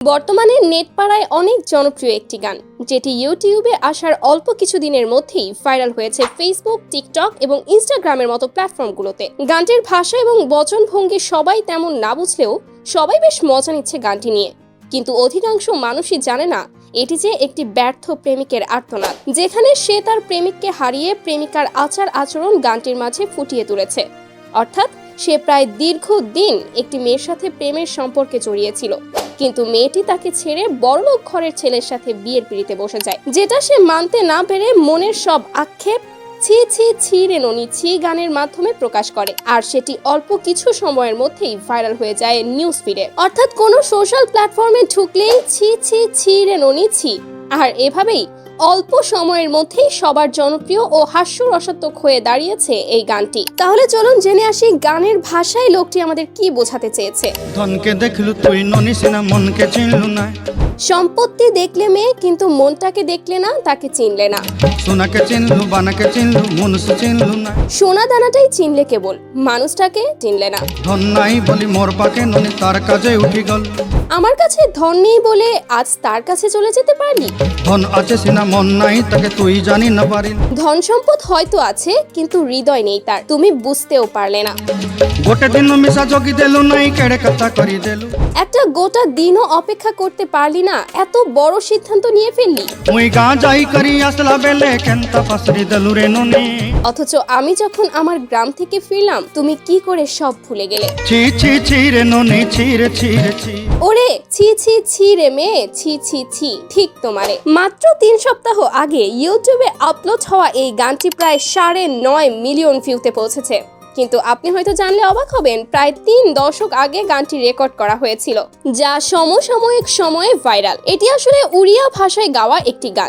বর্তমানে নেটপাড়ায় অনেক জনপ্রিয় একটি গান, যেটি ইউটিউবে আসার অল্প কিছু দিনের মধ্যেই ভাইরাল হয়েছে ফেসবুক টিকটক এবং ইনস্টাগ্রামের মতো প্ল্যাটফর্মগুলোতে। গানটির ভাষা এবং বচনভঙ্গি সবাই তেমন না বুঝলেও সবাই বেশ মজা নিচ্ছে গানটি নিয়ে। কিন্তু অধিকাংশ মানুষই জানে না, এটি যে একটি ব্যর্থ প্রেমিকের আর্তনাদ, যেখানে সে তার প্রেমিককে হারিয়ে প্রেমিকার আচার আচরণ গানটির মাঝে ফুটিয়ে তুলেছে। অর্থাৎ সে প্রায় দীর্ঘদিন একটি মেয়ের সাথে প্রেমের সম্পর্কে জড়িয়েছিল কিন্তু মেয়েটি তাকে ছেড়ে বড়লোক ঘরের ছেলের সাথে বিয়ের পিড়িতে বসে যায়। যেটা সে মানতে না পেরে মনের সব আক্ষেপ ছি ছি ছি রে ননি ছি গানের মাধ্যমে প্রকাশ করে। আর সেটি অল্প কিছু সময়ের মধ্যেই ভাইরাল হয়ে যায় নিউজ ফিডে। অর্থাৎ কোনো সোশ্যাল প্ল্যাটফর্মে ঢুকলেই ছি ছি ছি রে ননি ছি। আর এভাবেই অল্প সময়ের মধ্যেই সবার জনপ্রিয় ও হাস্যরসাত্মক হয়ে দাঁড়িয়েছে এই গানটি। তাহলে চলুন জেনে আসি গানের ভাষায় লোকটি আমাদের কি বোঝাতে চেয়েছে। ধনকে দেখলু তুই ননি সিনা মনকে না। সম্পত্তি দেখলে মেয়ে কিন্তু মনটাকে দেখলে না তাকে চিনলে না। সোনাকে চিনলু বানাকে চিনলু মনুষ চিনলু না। সোনা দানাটাই চিনলে কেবল মানুষটাকে চিনলে না। ধন নাই বলি মোর পাকে ননি তার কাজে উঠি গল। আমার কাছে ধন নেই বলে আজ তার কাছে চলে যেতে পারলি? ধন আছে সিনা মন নাই তাকে তুই জানি না পারিল। ধন সম্পদ হয়তো আছে কিন্তু হৃদয় নেই তার তুমি বুঝতেও পারলে না। গোটে দিন মিশা জগি দেলু নাই কেড়ে কথা করি দেলু। একটা গোটা দিনও অপেক্ষা করতে পারলি না এত বড় সিদ্ধান্ত নিয়ে ফেললি। মুই গাঁ যাই করি আসলা বেলে কেনতা পাসরি দেলু রে ননি? অথচ আমি যখন আমার গ্রাম থেকে ফিরলাম তুমি কি করে সব ভুলে গেলে? ছি ছি ছি রে ননি ছি রে ছি রে ছি। ওরে ছি ছি ছি রে মেয়ে ছি ছি ছি ঠিক তোমারে। মাত্র তিন সপ্তাহ আগে ইউটিউবে আপলোড হওয়া এই গানটি প্রায় সাড়ে নয় মিলিয়ন ভিউতে পৌঁছেছে। কিন্তু আপনি হয়তো জানলে অবাক হবেন, প্রায় তিন দশক আগে গানটি রেকর্ড করা হয়েছিল, যা সমসাময়িক সময়ে ভাইরাল। এটি আসলে উড়িয়া ভাষায় গাওয়া একটি গান।